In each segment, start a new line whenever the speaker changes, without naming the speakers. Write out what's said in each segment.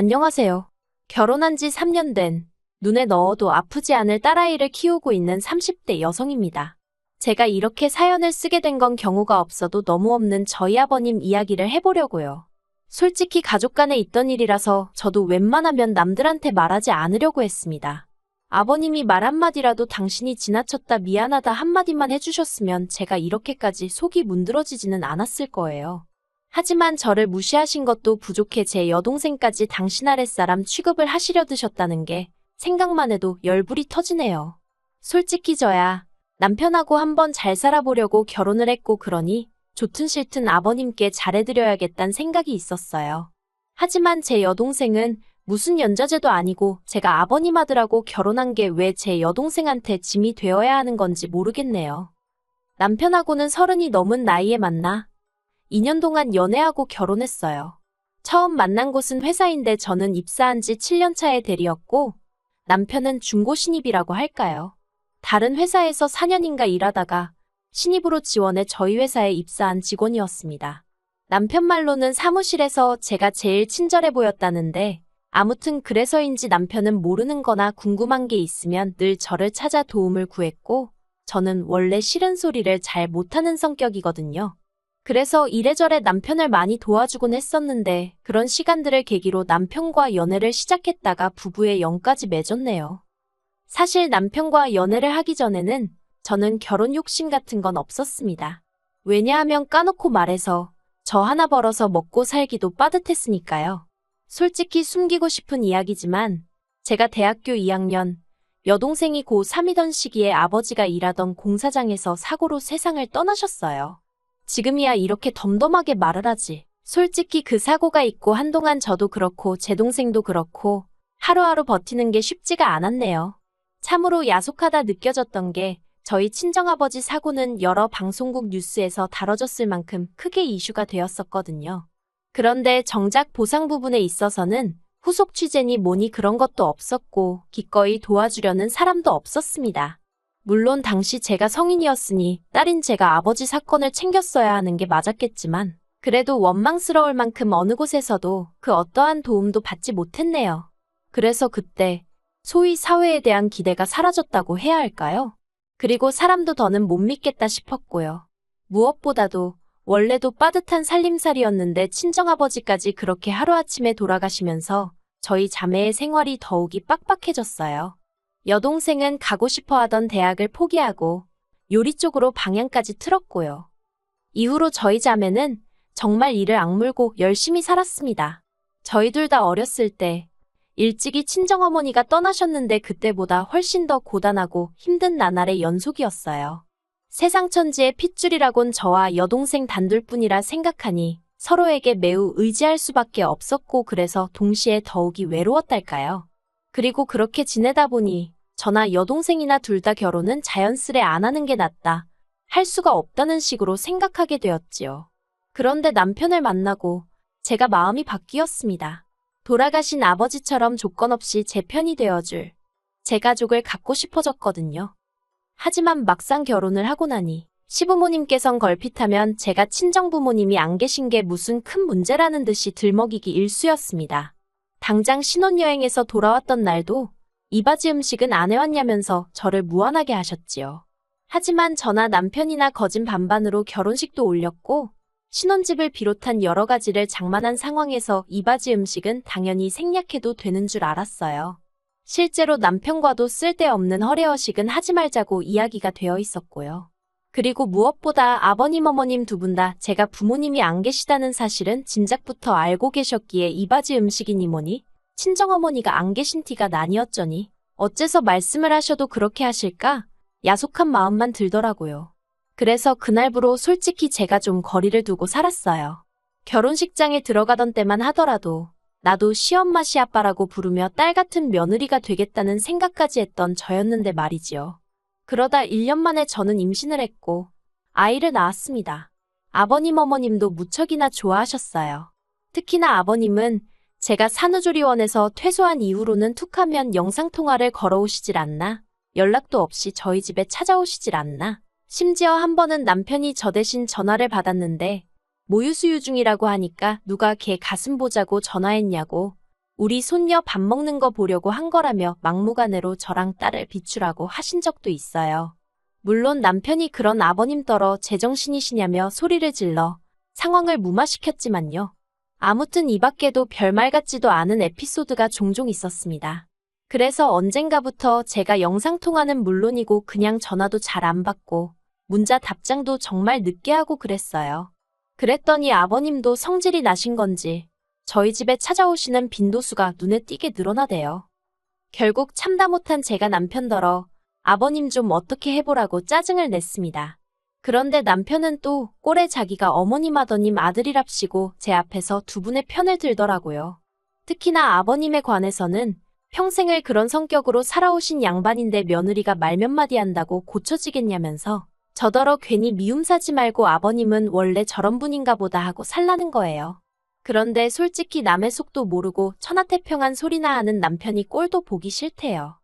안녕하세요. 결혼한 지 3년 된 눈에 넣어도 아프지 않을 딸아이를 키우고 있는 30대 여성입니다. 제가 이렇게 사연을 쓰게 된 건 경우가 없어도 너무 없는 저희 아버님 이야기를 해보려고요. 솔직히 가족 간에 있던 일이라서 저도 웬만하면 남들한테 말하지 않으려고 했습니다. 아버님이 말 한마디라도 당신이 지나쳤다 미안하다 한마디만 해주셨으면 제가 이렇게까지 속이 문드러지지는 않았을 거예요. 하지만 저를 무시하신 것도 부족해 제 여동생까지 당신 아랫사람 취급을 하시려 드셨다는 게 생각만 해도 열불이 터지네요. 솔직히 저야 남편하고 한번 잘 살아보려고 결혼을 했고 그러니 좋든 싫든 아버님께 잘해드려야겠다는 생각이 있었어요. 하지만 제 여동생은 무슨 연자제도 아니고 제가 아버님 아들하고 결혼한 게 왜 제 여동생한테 짐이 되어야 하는 건지 모르겠네요. 남편하고는 서른이 넘은 나이에 만나 2년 동안 연애하고 결혼했어요. 처음 만난 곳은 회사인데 저는 입사한 지 7년 차의 대리였고 남편은 중고 신입이라고 할까요. 다른 회사에서 4년인가 일하다가 신입으로 지원해 저희 회사에 입사한 직원이었습니다. 남편 말로는 사무실에서 제가 제일 친절해 보였다는데 아무튼 그래서인지 남편은 모르는 거나 궁금한 게 있으면 늘 저를 찾아 도움을 구했고 저는 원래 싫은 소리를 잘 못하는 성격이거든요. 그래서 이래저래 남편을 많이 도와주곤 했었는데 그런 시간들을 계기로 남편과 연애를 시작했다가 부부의 연까지 맺었네요. 사실 남편과 연애를 하기 전에는 저는 결혼 욕심 같은 건 없었습니다. 왜냐하면 까놓고 말해서 저 하나 벌어서 먹고 살기도 빠듯했으니까요. 솔직히 숨기고 싶은 이야기지만 제가 대학교 2학년 여동생이 고3이던 시기에 아버지가 일하던 공사장에서 사고로 세상을 떠나셨어요. 지금이야 이렇게 덤덤하게 말을 하지. 솔직히 그 사고가 있고 한동안 저도 그렇고 제 동생도 그렇고 하루하루 버티는 게 쉽지가 않았네요. 참으로 야속하다 느껴졌던 게 저희 친정아버지 사고는 여러 방송국 뉴스에서 다뤄졌을 만큼 크게 이슈가 되었었거든요. 그런데 정작 보상 부분에 있어서는 후속 취재니 뭐니 그런 것도 없었고 기꺼이 도와주려는 사람도 없었습니다. 물론 당시 제가 성인이었으니 딸인 제가 아버지 사건을 챙겼어야 하는 게 맞았겠지만 그래도 원망스러울 만큼 어느 곳에서도 그 어떠한 도움도 받지 못했네요. 그래서 그때 소위 사회에 대한 기대가 사라졌다고 해야 할까요? 그리고 사람도 더는 못 믿겠다 싶었고요. 무엇보다도 원래도 빠듯한 살림살이였는데 친정아버지까지 그렇게 하루아침에 돌아가시면서 저희 자매의 생활이 더욱이 빡빡해졌어요. 여동생은 가고 싶어 하던 대학을 포기하고 요리 쪽으로 방향까지 틀었고요. 이후로 저희 자매는 정말 이를 악물고 열심히 살았습니다. 저희 둘 다 어렸을 때 일찍이 친정어머니가 떠나셨는데 그때보다 훨씬 더 고단하고 힘든 나날의 연속이었어요. 세상 천지의 핏줄이라곤 저와 여동생 단둘뿐이라 생각하니 서로에게 매우 의지할 수밖에 없었고 그래서 동시에 더욱이 외로웠달까요. 그리고 그렇게 지내다 보니 저나 여동생이나 둘 다 결혼은 자연스레 안 하는 게 낫다. 할 수가 없다는 식으로 생각하게 되었지요. 그런데 남편을 만나고 제가 마음이 바뀌었습니다. 돌아가신 아버지처럼 조건 없이 제 편이 되어줄 제 가족을 갖고 싶어졌거든요. 하지만 막상 결혼을 하고 나니 시부모님께선 걸핏하면 제가 친정부모님이 안 계신 게 무슨 큰 문제라는 듯이 들먹이기 일쑤였습니다. 당장 신혼여행에서 돌아왔던 날도 이바지 음식은 안 해왔냐면서 저를 무안하게 하셨지요. 하지만 저나 남편이나 거진 반반으로 결혼식도 올렸고 신혼집을 비롯한 여러 가지를 장만한 상황에서 이바지 음식은 당연히 생략해도 되는 줄 알았어요. 실제로 남편과도 쓸데없는 허례허식은 하지 말자고 이야기가 되어 있었고요. 그리고 무엇보다 아버님 어머님 두 분 다 제가 부모님이 안 계시다는 사실은 진작부터 알고 계셨기에 이바지 음식이니 뭐니 친정어머니가 안 계신 티가 나니 었더니 어째서 말씀을 하셔도 그렇게 하실까 야속한 마음만 들더라고요. 그래서 그날부로 솔직히 제가 좀 거리를 두고 살았어요. 결혼식장에 들어가던 때만 하더라도 나도 시엄마 시아빠라고 부르며 딸 같은 며느리가 되겠다는 생각까지 했던 저였는데 말이지요. 그러다 1년 만에 저는 임신을 했고 아이를 낳았습니다. 아버님 어머님도 무척이나 좋아하셨어요. 특히나 아버님은 제가 산후조리원에서 퇴소한 이후로는 툭하면 영상통화를 걸어오시질 않나 연락도 없이 저희 집에 찾아오시질 않나 심지어 한 번은 남편이 저 대신 전화를 받았는데 모유수유 중이라고 하니까 누가 걔 가슴 보자고 전화했냐고 우리 손녀 밥 먹는 거 보려고 한 거라며 막무가내로 저랑 딸을 비추라고 하신 적도 있어요. 물론 남편이 그런 아버님 떨어 제정신이시냐며 소리를 질러 상황을 무마시켰지만요. 아무튼 이 밖에도 별말 같지도 않은 에피소드가 종종 있었습니다. 그래서 언젠가부터 제가 영상통화는 물론이고 그냥 전화도 잘 안 받고 문자 답장도 정말 늦게 하고 그랬어요. 그랬더니 아버님도 성질이 나신 건지 저희 집에 찾아오시는 빈도수가 눈에 띄게 늘어나대요. 결국 참다 못한 제가 남편더러 아버님 좀 어떻게 해보라고 짜증을 냈습니다. 그런데 남편은 또 꼴에 자기가 어머님 아더님 아들이랍시고 제 앞에서 두 분의 편을 들더라고요. 특히나 아버님에 관해서는 평생을 그런 성격으로 살아오신 양반인데 며느리가 말 몇 마디 한다고 고쳐지겠냐면서 저더러 괜히 미움 사지 말고 아버님은 원래 저런 분인가 보다 하고 살라는 거예요. 그런데 솔직히 남의 속도 모르고 천하태평한 소리나 하는 남편이 꼴도 보기 싫대요.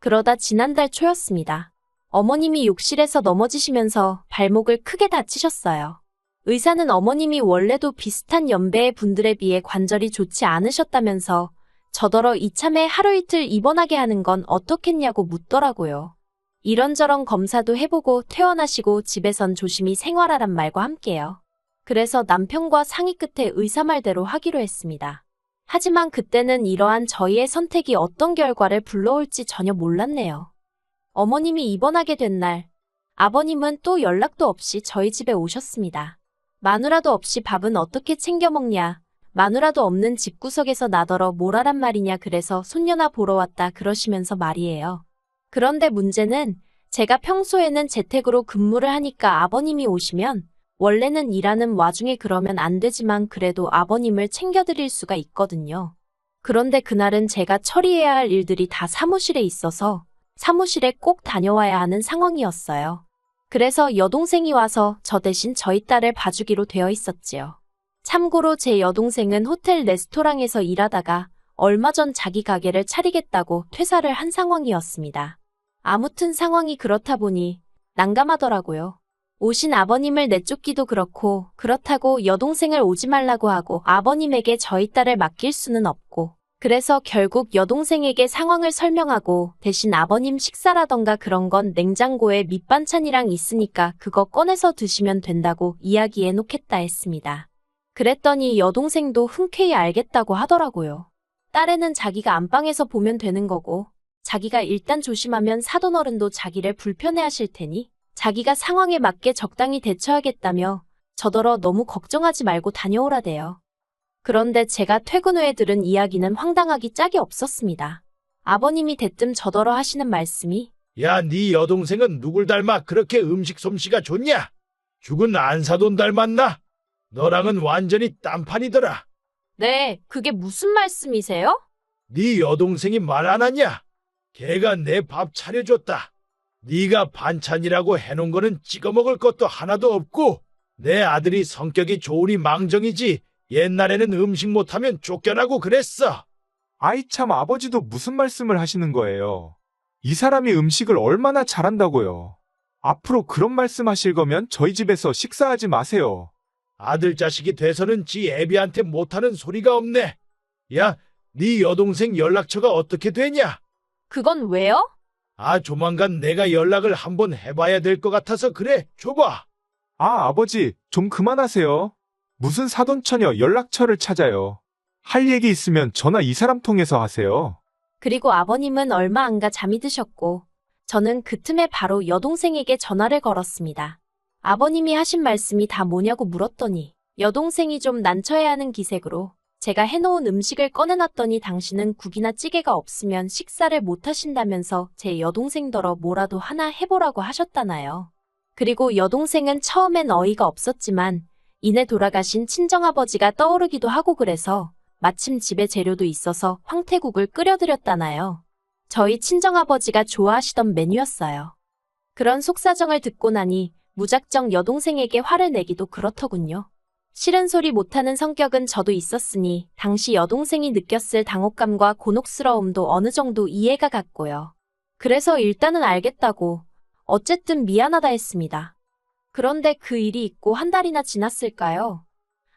그러다 지난달 초였습니다. 어머님이 욕실에서 넘어지시면서 발목을 크게 다치셨어요. 의사는 어머님이 원래도 비슷한 연배의 분들에 비해 관절이 좋지 않으셨다면서 저더러 이참에 하루 이틀 입원하게 하는 건 어떻겠냐고 묻더라고요. 이런저런 검사도 해보고 퇴원하시고 집에선 조심히 생활하란 말과 함께요. 그래서 남편과 상의 끝에 의사 말대로 하기로 했습니다. 하지만 그때는 이러한 저희의 선택이 어떤 결과를 불러올지 전혀 몰랐네요. 어머님이 입원하게 된 날, 아버님은 또 연락도 없이 저희 집에 오셨습니다. 마누라도 없이 밥은 어떻게 챙겨 먹냐, 마누라도 없는 집구석에서 나더러 뭐라란 말이냐 그래서 손녀나 보러 왔다 그러시면서 말이에요. 그런데 문제는 제가 평소에는 재택으로 근무를 하니까 아버님이 오시면 원래는 일하는 와중에 그러면 안 되지만 그래도 아버님을 챙겨드릴 수가 있거든요. 그런데 그날은 제가 처리해야 할 일들이 다 사무실에 있어서 사무실에 꼭 다녀와야 하는 상황이었어요. 그래서 여동생이 와서 저 대신 저희 딸을 봐주기로 되어 있었지요. 참고로 제 여동생은 호텔 레스토랑에서 일하다가 얼마 전 자기 가게를 차리겠다고 퇴사를 한 상황이었습니다. 아무튼 상황이 그렇다 보니 난감하더라고요. 오신 아버님을 내쫓기도 그렇고 그렇다고 여동생을 오지 말라고 하고 아버님에게 저희 딸을 맡길 수는 없고 그래서 결국 여동생에게 상황을 설명하고 대신 아버님 식사라던가 그런 건 냉장고에 밑반찬이랑 있으니까 그거 꺼내서 드시면 된다고 이야기해 놓겠다 했습니다. 그랬더니 여동생도 흔쾌히 알겠다고 하더라고요. 딸에는 자기가 안방에서 보면 되는 거고 자기가 일단 조심하면 사돈 어른도 자기를 불편해하실 테니 자기가 상황에 맞게 적당히 대처하겠다며 저더러 너무 걱정하지 말고 다녀오라대요. 그런데 제가 퇴근 후에 들은 이야기는 황당하기 짝이 없었습니다. 아버님이 대뜸 저더러 하시는 말씀이
야, 네 여동생은 누굴 닮아 그렇게 음식 솜씨가 좋냐? 죽은 안사돈 닮았나? 너랑은 완전히 딴판이더라.
네, 그게 무슨 말씀이세요?
네 여동생이 말 안 하냐? 걔가 내 밥 차려줬다. 네가 반찬이라고 해놓은 거는 찍어먹을 것도 하나도 없고 내 아들이 성격이 좋으니 망정이지 옛날에는 음식 못하면 쫓겨나고 그랬어.
아이 참 아버지도 무슨 말씀을 하시는 거예요. 이 사람이 음식을 얼마나 잘한다고요. 앞으로 그런 말씀하실 거면 저희 집에서 식사하지 마세요.
아들 자식이 돼서는 지 애비한테 못하는 소리가 없네. 야, 네 여동생 연락처가 어떻게 되냐?
그건 왜요?
아, 조만간 내가 연락을 한번 해봐야 될 것 같아서 그래, 줘봐.
아, 아버지, 좀 그만하세요. 무슨 사돈처녀 연락처를 찾아요. 할 얘기 있으면 전화 이 사람 통해서 하세요.
그리고 아버님은 얼마 안가 잠이 드셨고, 저는 그 틈에 바로 여동생에게 전화를 걸었습니다. 아버님이 하신 말씀이 다 뭐냐고 물었더니, 여동생이 좀 난처해하는 기색으로, 제가 해놓은 음식을 꺼내놨더니 당신은 국이나 찌개가 없으면 식사를 못 하신다면서 제 여동생더러 뭐라도 하나 해보라고 하셨다나요. 그리고 여동생은 처음엔 어이가 없었지만 이내 돌아가신 친정아버지가 떠오르기도 하고 그래서 마침 집에 재료도 있어서 황태국을 끓여드렸다나요. 저희 친정아버지가 좋아하시던 메뉴였어요. 그런 속사정을 듣고 나니 무작정 여동생에게 화를 내기도 그렇더군요. 싫은 소리 못하는 성격은 저도 있었으니 당시 여동생이 느꼈을 당혹감과 곤혹스러움도 어느 정도 이해가 갔고요. 그래서 일단은 알겠다고 어쨌든 미안하다 했습니다. 그런데 그 일이 있고 한 달이나 지났을까요?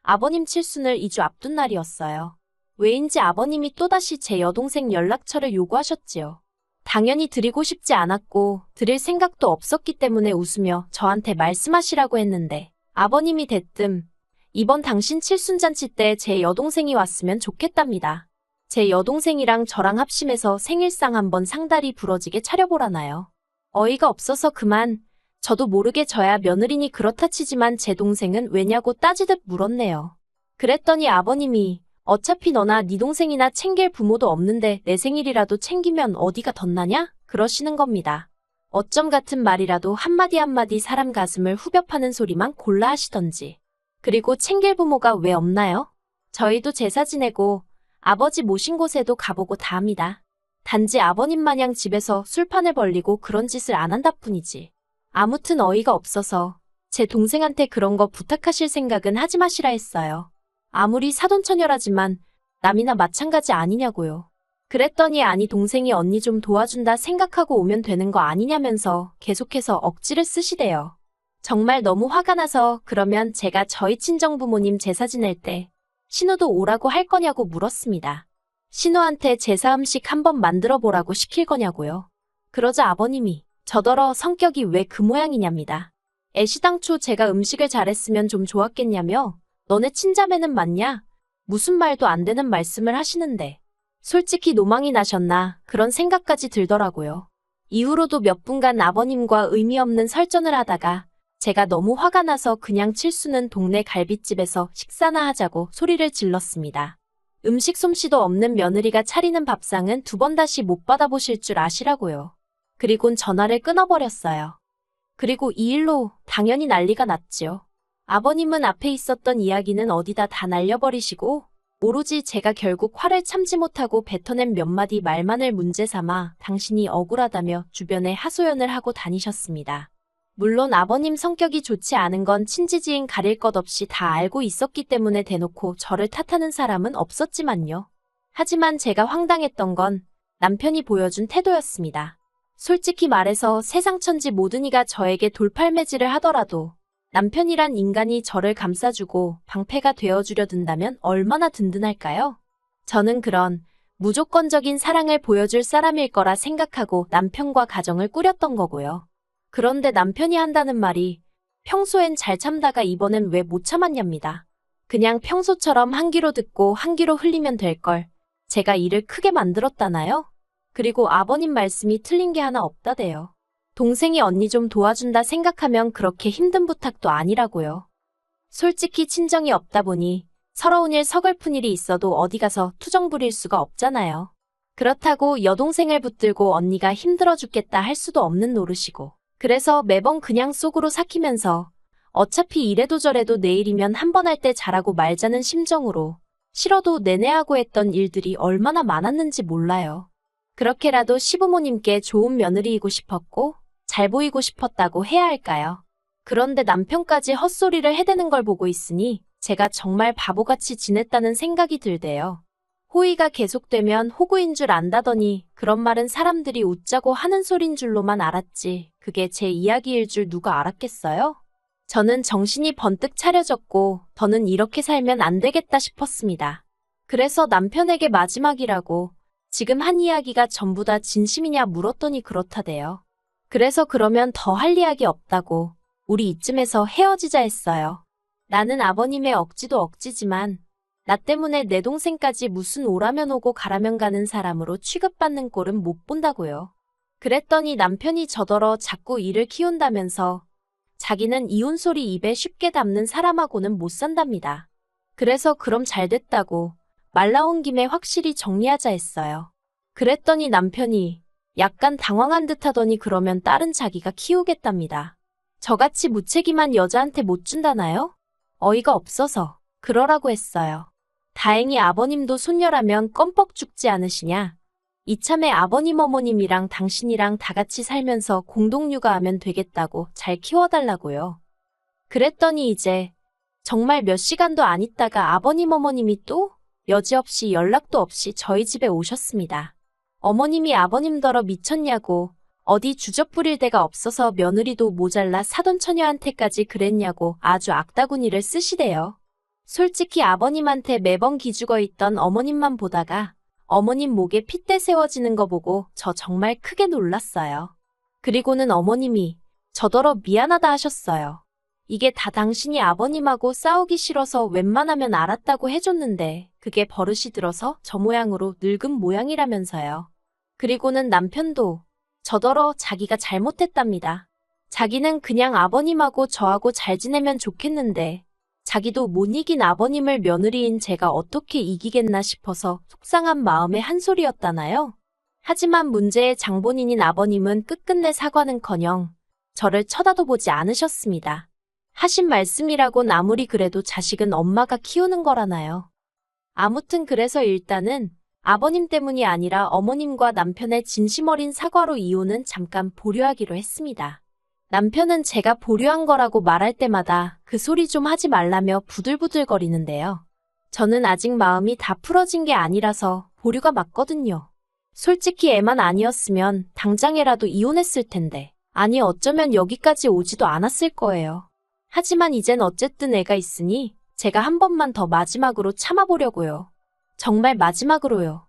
아버님 칠순을 2주 앞둔 날이었어요. 왜인지 아버님이 또다시 제 여동생 연락처를 요구하셨지요. 당연히 드리고 싶지 않았고 드릴 생각도 없었기 때문에 웃으며 저한테 말씀하시라고 했는데 아버님이 대뜸 이번 당신 칠순잔치 때 제 여동생이 왔으면 좋겠답니다. 제 여동생이랑 저랑 합심해서 생일상 한번 상다리 부러지게 차려보라나요. 어이가 없어서 그만 저도 모르게 저야 며느리니 그렇다 치지만 제 동생은 왜냐고 따지듯 물었네요. 그랬더니 아버님이 어차피 너나 네 동생이나 챙길 부모도 없는데 내 생일이라도 챙기면 어디가 덧나냐? 그러시는 겁니다. 어쩜 같은 말이라도 한마디 한마디 사람 가슴을 후벼파는 소리만 골라 하시던지. 그리고 챙길 부모가 왜 없나요? 저희도 제사 지내고 아버지 모신 곳에도 가보고 다 합니다. 단지 아버님 마냥 집에서 술판을 벌리고 그런 짓을 안 한다 뿐이지. 아무튼 어이가 없어서 제 동생한테 그런 거 부탁하실 생각은 하지 마시라 했어요. 아무리 사돈처녀라지만 남이나 마찬가지 아니냐고요. 그랬더니 아니 동생이 언니 좀 도와준다 생각하고 오면 되는 거 아니냐면서 계속해서 억지를 쓰시대요. 정말 너무 화가 나서 그러면 제가 저희 친정부모님 제사 지낼 때신호도 오라고 할 거냐고 물었습니다. 신호한테 제사 음식 한번 만들어 보라고 시킬 거냐고요. 그러자 아버님이 저더러 성격이 왜 그 모양이냐입니다. 애시당초 제가 음식을 잘했으면 좀 좋았겠냐며 너네 친자매는 맞냐? 무슨 말도 안 되는 말씀을 하시는데 솔직히 노망이 나셨나 그런 생각까지 들더라고요. 이후로도 몇 분간 아버님과 의미 없는 설전을 하다가 제가 너무 화가 나서 그냥 칠수는 동네 갈비집에서 식사나 하자고 소리를 질렀습니다. 음식 솜씨도 없는 며느리가 차리는 밥상은 두 번 다시 못 받아보실 줄 아시라고요. 그리곤 전화를 끊어버렸어요. 그리고 이 일로 당연히 난리가 났지요. 아버님은 앞에 있었던 이야기는 어디다 다 날려버리시고 오로지 제가 결국 화를 참지 못하고 뱉어낸 몇 마디 말만을 문제 삼아 당신이 억울하다며 주변에 하소연을 하고 다니셨습니다. 물론 아버님 성격이 좋지 않은 건 친지지인 가릴 것 없이 다 알고 있었기 때문에 대놓고 저를 탓하는 사람은 없었지만요. 하지만 제가 황당했던 건 남편이 보여준 태도였습니다. 솔직히 말해서 세상 천지 모든 이가 저에게 돌팔매질을 하더라도 남편이란 인간이 저를 감싸주고 방패가 되어주려 든다면 얼마나 든든할까요? 저는 그런 무조건적인 사랑을 보여줄 사람일 거라 생각하고 남편과 가정을 꾸렸던 거고요. 그런데 남편이 한다는 말이 평소엔 잘 참다가 이번엔 왜 못 참았냐입니다. 그냥 평소처럼 한 귀로 듣고 한 귀로 흘리면 될 걸. 제가 일을 크게 만들었다나요? 그리고 아버님 말씀이 틀린 게 하나 없다대요. 동생이 언니 좀 도와준다 생각하면 그렇게 힘든 부탁도 아니라고요. 솔직히 친정이 없다 보니 서러운 일 서글픈 일이 있어도 어디 가서 투정 부릴 수가 없잖아요. 그렇다고 여동생을 붙들고 언니가 힘들어 죽겠다 할 수도 없는 노릇이고 그래서 매번 그냥 속으로 삭히면서 어차피 이래도 저래도 내일이면 한 번 할 때 잘하고 말자는 심정으로 싫어도 내내 하고 했던 일들이 얼마나 많았는지 몰라요. 그렇게라도 시부모님께 좋은 며느리이고 싶었고 잘 보이고 싶었다고 해야 할까요? 그런데 남편까지 헛소리를 해대는 걸 보고 있으니 제가 정말 바보같이 지냈다는 생각이 들대요. 호의가 계속되면 호구인 줄 안다더니 그런 말은 사람들이 웃자고 하는 소린 줄로만 알았지 그게 제 이야기일 줄 누가 알았겠어요? 저는 정신이 번뜩 차려졌고 더는 이렇게 살면 안 되겠다 싶었습니다. 그래서 남편에게 마지막이라고 지금 한 이야기가 전부 다 진심이냐 물었더니 그렇다대요. 그래서 그러면 더 할 이야기 없다고 우리 이쯤에서 헤어지자 했어요. 나는 아버님의 억지도 억지지만 나 때문에 내 동생까지 무슨 오라면 오고 가라면 가는 사람으로 취급받는 꼴은 못 본다고요. 그랬더니 남편이 저더러 자꾸 일을 키운다면서 자기는 이혼 소리 입에 쉽게 담는 사람하고는 못 산답니다. 그래서 그럼 잘 됐다고 말 나온 김에 확실히 정리하자 했어요. 그랬더니 남편이 약간 당황한 듯 하더니 그러면 딸은 자기가 키우겠답니다. 저같이 무책임한 여자한테 못 준다나요? 어이가 없어서 그러라고 했어요. 다행히 아버님도 손녀라면 껌뻑 죽지 않으시냐 이참에 아버님 어머님이랑 당신이랑 다 같이 살면서 공동 육아하면 되겠다고 잘 키워달라고요. 그랬더니 이제 정말 몇 시간도 안 있다가 아버님 어머님이 또 여지없이 연락도 없이 저희 집에 오셨습니다. 어머님이 아버님더러 미쳤냐고 어디 주접부릴 데가 없어서 며느리도 모잘라 사돈 처녀한테까지 그랬냐고 아주 악다구니를 쓰시대요. 솔직히 아버님한테 매번 기죽어 있던 어머님만 보다가 어머님 목에 핏대 세워지는 거 보고 저 정말 크게 놀랐어요. 그리고는 어머님이 저더러 미안하다 하셨어요. 이게 다 당신이 아버님하고 싸우기 싫어서 웬만하면 알았다고 해줬는데 그게 버릇이 들어서 저 모양으로 늙은 모양이라면서요. 그리고는 남편도 저더러 자기가 잘못했답니다. 자기는 그냥 아버님하고 저하고 잘 지내면 좋겠는데 자기도 못 이긴 아버님을 며느리인 제가 어떻게 이기겠나 싶어서 속상한 마음의 한소리였다나요. 하지만 문제의 장본인인 아버님은 끝끝내 사과는커녕 저를 쳐다도 보지 않으셨습니다. 하신 말씀이라곤 아무리 그래도 자식은 엄마가 키우는 거라나요. 아무튼 그래서 일단은 아버님 때문이 아니라 어머님과 남편의 진심 어린 사과로 이혼은 잠깐 보류하기로 했습니다. 남편은 제가 보류한 거라고 말할 때마다 그 소리 좀 하지 말라며 부들부들거리는데요. 저는 아직 마음이 다 풀어진 게 아니라서 보류가 맞거든요. 솔직히 애만 아니었으면 당장에라도 이혼했을 텐데 아니 어쩌면 여기까지 오지도 않았을 거예요. 하지만 이젠 어쨌든 애가 있으니 제가 한 번만 더 마지막으로 참아보려고요. 정말 마지막으로요.